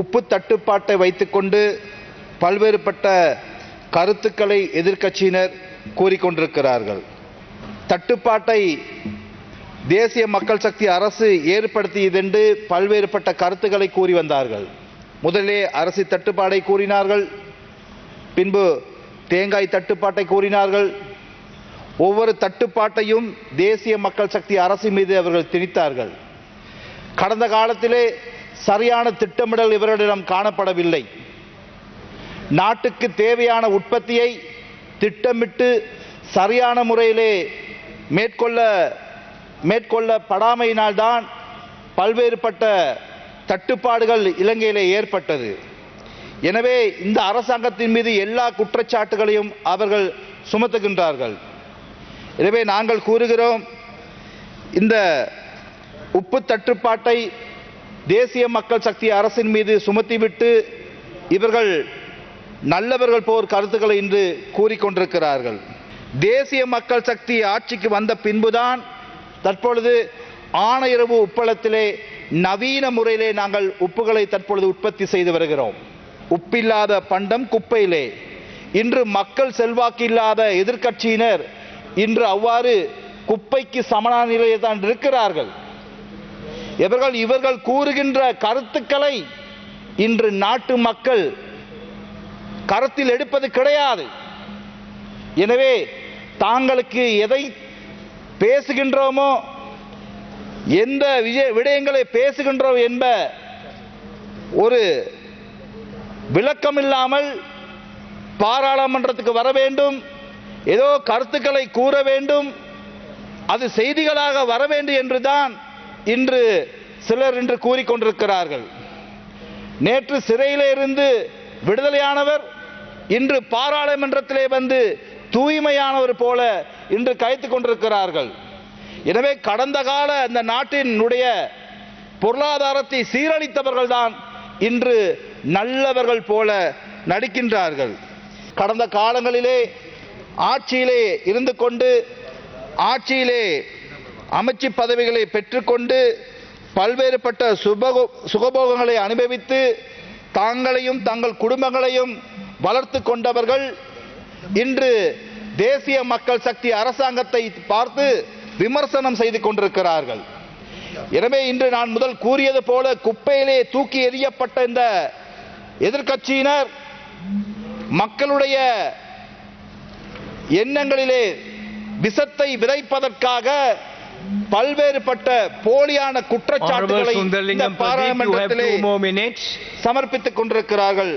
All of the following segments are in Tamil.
உப்பு தட்டுப்பாட்டை வைத்துக்கொண்டு பல்வேறுபட்ட கருத்துக்களை எதிர்க்கட்சியினர் கூறிக்கொண்டிருக்கிறார்கள். தட்டுப்பாட்டை தேசிய மக்கள் சக்தி அரசு ஏற்படுத்தியதென்று பல்வேறுபட்ட கருத்துக்களை கூறி வந்தார்கள். முதலே அரசு தட்டுப்பாடை கூறினார்கள். பின்பு தேங்காய் தட்டுப்பாட்டை கூறினார்கள். ஒவ்வொரு தட்டுப்பாட்டையும் தேசிய மக்கள் சக்தி அரசு மீது அவர்கள் திணித்தார்கள். கடந்த காலத்திலே சரியான திட்டமிடல் இவர்களிடம் காணப்படவில்லை. நாட்டுக்கு தேவையான உற்பத்தியை திட்டமிட்டு சரியான முறையிலே மேற்கொள்ள மேற்கொள்ளப்படாமையினால்தான் பல்வேறுபட்ட தட்டுப்பாடுகள் இலங்கையிலே ஏற்பட்டது. எனவே இந்த அரசாங்கத்தின் மீது எல்லா குற்றச்சாட்டுகளையும் அவர்கள் சுமத்துகின்றார்கள். எனவே நாங்கள் கூறுகிறோம் இந்த உப்பு தட்டுப்பாட்டை தேசிய மக்கள் சக்தி அரசின் மீது சுமத்திவிட்டு இவர்கள் நல்லவர்கள் போர் கருத்துக்களை இன்று கூறிக்கொண்டிருக்கிறார்கள். தேசிய மக்கள் சக்தி ஆட்சிக்கு வந்த பின்புதான் தற்பொழுது ஆணையரவு உப்பளத்திலே நவீன முறையிலே நாங்கள் உப்புகளை தற்பொழுது உற்பத்தி செய்து வருகிறோம். உப்பில்லாத பண்டம் குப்பையிலே. இன்று மக்கள் செல்வாக்கு இல்லாத எதிர்க்கட்சியினர் இன்று அவ்வாறு குப்பைக்கு சமனான நிலையில் தான் இருக்கிறார்கள். இவர்கள் இவர்கள் கூறுகின்ற கருத்துக்களை இன்று நாட்டு மக்கள் கருத்தில் எடுப்பது கிடையாது. எனவே தாங்களுக்கு எதை பேசுகின்றோமோ எந்த விஜய விடயங்களை பேசுகின்றோம் என்ப ஒரு விளக்கம் இல்லாமல் பாராளுமன்றத்துக்கு வர வேண்டும் ஏதோ கருத்துக்களை கூற வேண்டும் அது செய்திகளாக வர வேண்டும் என்றுதான் இன்று சிலர் என்று கூறிக்கொண்டிருக்கிறார்கள். நேற்று சிறையிலே இருந்து விடுதலையானவர் இன்று பாராளுமன்றத்திலே வந்து தூய்மையானவர் போல இன்று கைத்து கொண்டிருக்கிறார்கள். எனவே கடந்த கால இந்த நாட்டினுடைய பொருளாதாரத்தை சீரழித்தவர்கள் தான் இன்று நல்லவர்கள் போல நடிக்கின்றார்கள். கடந்த காலங்களிலே ஆட்சியிலே இருந்து கொண்டு ஆட்சியிலே அமைச்சு பதவிகளை பெற்றுக்கொண்டு பல்வேறுபட்ட சுபகோ சுகபோகங்களை அனுபவித்து தாங்களையும் தங்கள் குடும்பங்களையும் வளர்த்து கொண்டவர்கள் இன்று தேசிய மக்கள் சக்தி அரசாங்கத்தை பார்த்து விமர்சனம் செய்து கொண்டிருக்கிறார்கள். எனவே இன்று நான் முதல் கூறியது போல குப்பையிலே தூக்கி எறியப்பட்ட இந்த எதிர்க்கட்சியினர் மக்களுடைய எண்ணங்களிலே விஷத்தை விதைப்பதற்காக பல்வேறுபட்ட போலியான குற்றச்சாட்டுகளை இந்த பாராளுமன்றத்திலே. சமர்ப்பித்துக் கொண்டிருக்கிறார்கள்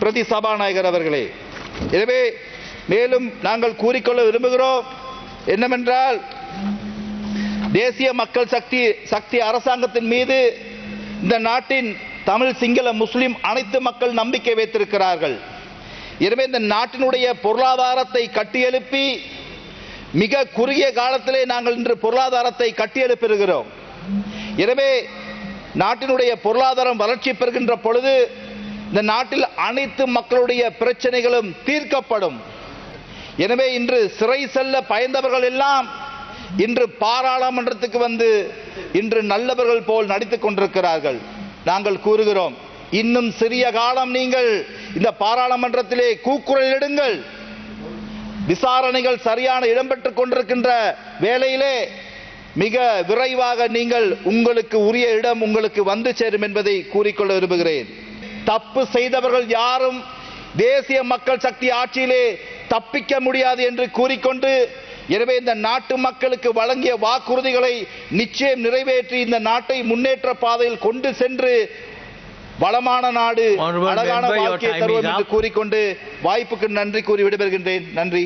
பிரதி சபாநாயகர் அவர்களே எனவே மேலும் நாங்கள் கூறிக்கொள்ள விரும்புகிறோம் என்னவென்றால் தேசிய மக்கள் சக்தி சக்தி அரசாங்கத்தின் மீது இந்த நாட்டின் தமிழ் சிங்கள முஸ்லிம் அனைத்து மக்கள் நம்பிக்கை வைத்திருக்கிறார்கள் எனவே இந்த நாட்டினுடைய பொருளாதாரத்தை கட்டியெழுப்பி மிக குறுகிய காலத்திலே நாங்கள் இன்று பொருளாதாரத்தை கட்டியெழுப்பிருக்கிறோம் எனவே நாட்டினுடைய பொருளாதாரம் வளர்ச்சி பெறுகின்ற பொழுது இந்த நாட்டில் அனைத்து மக்களுடைய பிரச்சனைகளும் தீர்க்கப்படும். எனவே இன்று சிறை செல்ல பயந்தவர்கள் எல்லாம் இன்று பாராளுமன்றத்துக்கு வந்து இன்று நல்லவர்கள் போல் நடித்துக் கொண்டிருக்கிறார்கள். நாங்கள் கூறுகிறோம் இன்னும் சிறிய காலம் நீங்கள் இந்த பாராளுமன்றத்திலே கூக்குரல் எடுங்கள் விசாரணைகள் சரியான இடம்பெற்றுக் கொண்டிருக்கின்ற வேளையிலே மிக விரைவாக நீங்கள் உங்களுக்கு உரிய இடம் உங்களுக்கு வந்து சேரும் என்பதை கூறிக்கொள்ள விரும்புகிறேன். தப்பு செய்தவர்கள் யாரும் தேசிய மக்கள் சக்தி ஆட்சியிலே தப்பிக்க முடியாது என்று கூறிக்கொண்டு எனவே இந்த நாட்டு மக்களுக்கு வழங்கிய வாக்குறுதிகளை நிச்சயம் நிறைவேற்றி இந்த நாட்டை முன்னேற்ற பாதையில் கொண்டு சென்று வளமான நாடு அழகான வாழ்க்கையை தருவோம் என்று. கூறிக்கொண்டு வாய்ப்புக்கு நன்றி கூறி விடைபெறுகின்றேன் நன்றி